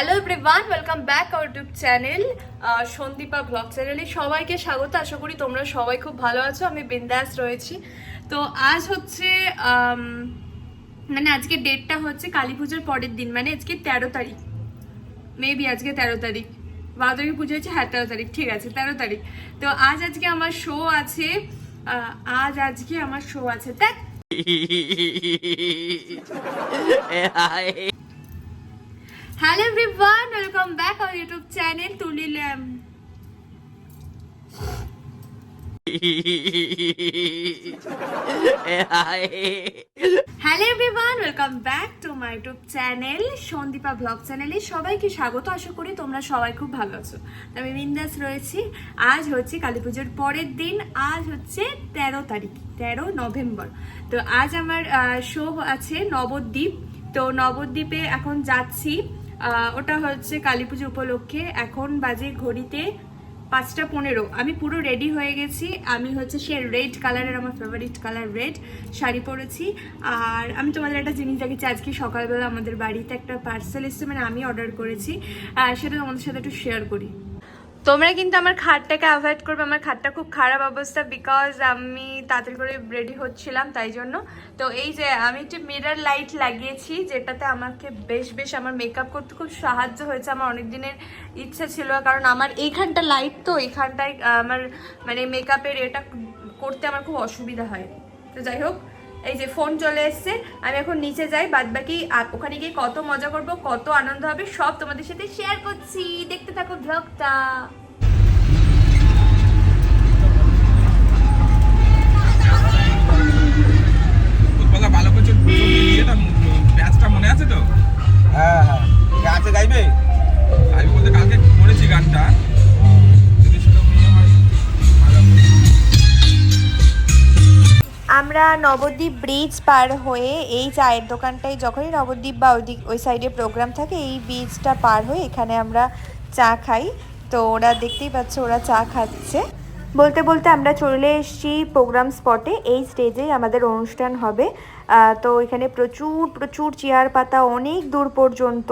Hello everyone welcome back our YouTube channel Sandipa blog চ্যানেলে সবাইকে স্বাগত। আশা করি তোমরা সবাই খুব ভালো আছো, আমি বিন্দাস রয়েছি। তো আজ হচ্ছে মানে আজকে ডেটটা হচ্ছে কালী পুজোর পরের দিন মানে আজকে তেরো তারিখ। মেবি আজকে তেরো তারিখ। বারো পুজো হচ্ছে হ্যাঁ তেরো তারিখ, ঠিক আছে, তেরো তারিখ। তো আজ আজকে আমার শো আছে আজ আজকে আমার শো আছে। দেখ। Hello everyone welcome back our YouTube channel তুলিলাম hello everyone welcome back to my YouTube channel Sandipa blog চ্যানেলে সবাইকে স্বাগত। আশা করি তোমরা সবাই খুব ভালো আছো। আমি বিন্দাস রয়েছি। আজ হচ্ছে কালী পুজোর পরের দিন, আজ হচ্ছে তেরো তারিখ, তেরো নভেম্বর। তো আজ আমার শো আছে নবদ্বীপ। তো নবদ্বীপে এখন যাচ্ছি। ওটা হচ্ছে কালী পুজো উপলক্ষে। এখন বাজে ঘড়িতে পাঁচটা পনেরো। আমি পুরো রেডি হয়ে গেছি। আমি হচ্ছে সে রেড কালারের আমার ফেভারিট কালার রেড শাড়ি পরেছি। আর আমি তোমাদের একটা জিনিস দেখেছি আজকে সকালবেলা আমাদের বাড়িতে একটা পার্সেল এসছে মানে আমি অর্ডার করেছি। সেটা তোমাদের সাথে একটু শেয়ার করি। তোমরা কিন্তু আমার খাটটাকে অ্যাভয়েড করবে। আমার খাটটা খুব খারাপ অবস্থা বিকজ আমি তাড়াতাড়ি করে রেডি হচ্ছিলাম, তাই জন্য। তো এই যে আমি একটু মিরর লাইট লাগিয়েছি, যেটাতে আমাকে বেশ বেশ আমার মেকআপ করতে খুব সাহায্য হয়েছে। আমার অনেক দিনের ইচ্ছা ছিল, কারণ আমার এইখানটা লাইট তো, এইখানটায় আমার মানে মেকআপের এটা করতে আমার খুব অসুবিধা হয়। তো যাই হোক এই যে ফোন চলে এসছে, আমি এখন নিচে যাই বাদ বাকি ওখানে গিয়ে কত মজা করব, কত আনন্দ হবে, সব তোমাদের সাথে শেয়ার করছি। দেখতে থাকো ব্লগটা নবদ্বীপ ব্রিজ পার হয়ে এই চায়ের দোকানটায় যখনই নবদ্বীপ বা ওই দিক ওই সাইডে প্রোগ্রাম থাকে, এই ব্রিজটা পার হয়ে এখানে আমরা চা খাই। তো ওরা দেখতেই পাচ্ছ, ওরা চা খাচ্ছে। বলতে বলতে আমরা চলে এসেছি প্রোগ্রাম স্পটে এই স্টেজেই আমাদের অনুষ্ঠান হবে। তো এখানে প্রচুর প্রচুর চেয়ার পাতা, অনেক দূর পর্যন্ত।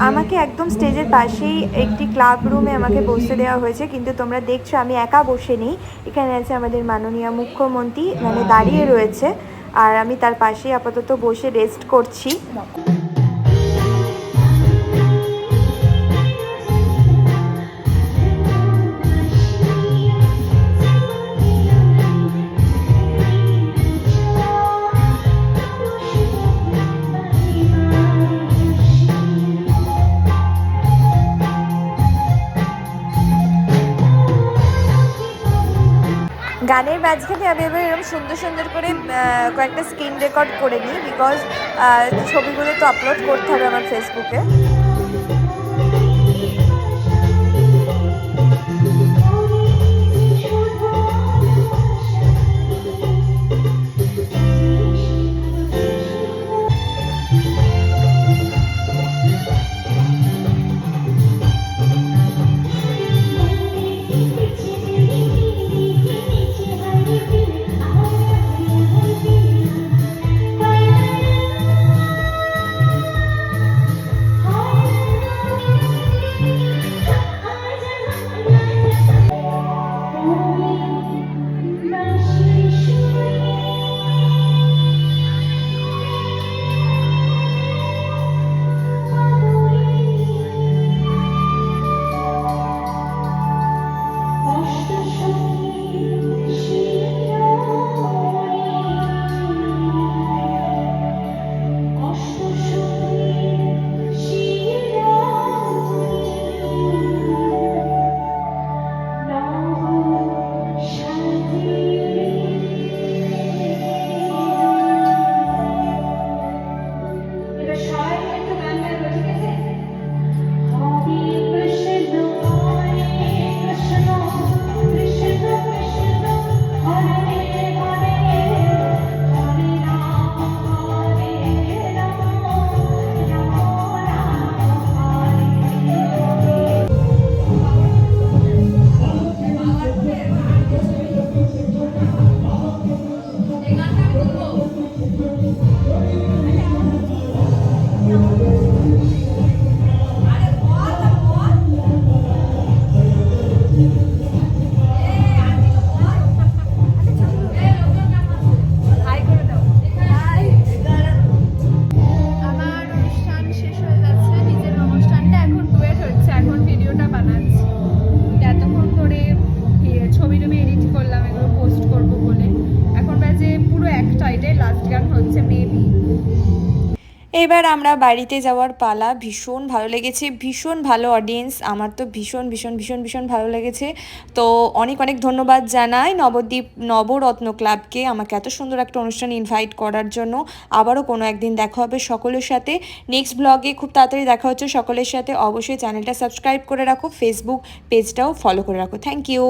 আমাকে একদম স্টেজের পাশেই একটি ক্লাব রুমে আমাকে বসতে দেওয়া হয়েছে, কিন্তু তোমরা দেখছ আমি একা বসে নেই। এখানে আছে আমাদের মাননীয় মুখ্যমন্ত্রী মানে দাঁড়িয়ে রয়েছে, আর আমি তার পাশেই আপাতত বসে রেস্ট করছি। গানের মাঝখানে আমি এবার এরকম সুন্দর সুন্দর করে কয়েকটা স্ক্রিন রেকর্ড করে নিই বিকজ ছবিগুলো তো আপলোড করতে হবে আমার ফেসবুকে এবার আমরা বাড়িতে যাওয়ার পালা ভীষণ ভালো লেগেছে, ভীষণ ভালো অডিয়েন্স আমার তো ভীষণ ভীষণ ভীষণ ভীষণ ভালো লেগেছে। তো অনেক অনেক ধন্যবাদ জানাই নবদ্বীপ, নবরত্ন ক্লাবকে আমাকে এত সুন্দর একটা অনুষ্ঠান ইনভাইট করার জন্য। আবারও কোনো একদিন দেখা হবে সকলের সাথে। নেক্সট ব্লগে খুব তাড়াতাড়ি দেখা হচ্ছে সকলের সাথে। অবশ্যই চ্যানেলটা সাবস্ক্রাইব করে রাখো ফেসবুক পেজটাও ফলো করে রাখো। Thank you